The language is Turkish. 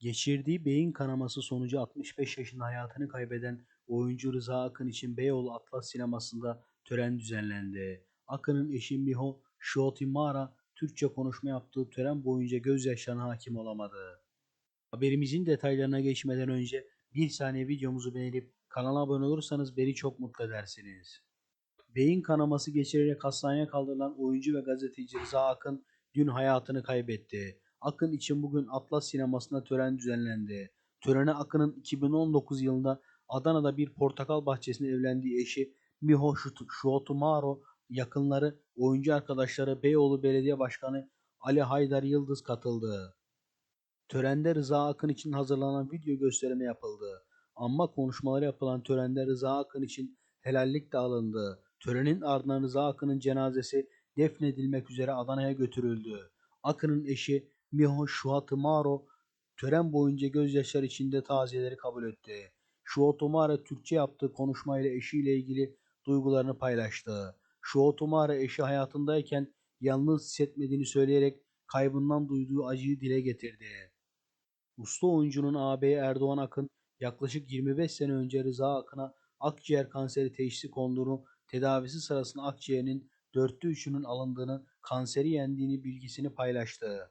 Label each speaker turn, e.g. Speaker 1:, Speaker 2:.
Speaker 1: Geçirdiği beyin kanaması sonucu 65 yaşında hayatını kaybeden oyuncu Rıza Akın için Beyoğlu Atlas Sineması'nda tören düzenlendi. Akın'ın eşi Miho Shotimara Türkçe konuşma yaptığı tören boyunca gözyaşlarına hakim olamadı. Haberimizin detaylarına geçmeden önce bir saniye videomuzu beğenip kanala abone olursanız beni çok mutlu edersiniz. Beyin kanaması geçirerek hastaneye kaldırılan oyuncu ve gazeteci Rıza Akın dün hayatını kaybetti. Akın için bugün Atlas Sineması'nda tören düzenlendi. Törene Akın'ın 2019 yılında Adana'da bir portakal bahçesinde evlendiği eşi Miho Şuotumaro, yakınları, oyuncu arkadaşları Beyoğlu Belediye Başkanı Ali Haydar Yıldız katıldı. Törende Rıza Akın için hazırlanan video gösterimi yapıldı. Amma konuşmaları yapılan törende Rıza Akın için helallik de alındı. Törenin ardından Rıza Akın'ın cenazesi defnedilmek üzere Adana'ya götürüldü. Akın'ın eşi Miho Şuatımaro tören boyunca gözyaşları içinde taziyeleri kabul etti. Şuatımaro Türkçe yaptığı konuşmayla eşiyle ilgili duygularını paylaştı. Şuatımaro eşi hayatındayken yalnız hissetmediğini söyleyerek kaybından duyduğu acıyı dile getirdi. Usta oyuncunun ağabeyi Erdoğan Akın yaklaşık 25 sene önce Rıza Akın'a akciğer kanseri teşhisi konduğunu, tedavisi sırasında akciğerinin dörtte üçünün alındığını, kanseri yendiğini bilgisini paylaştı.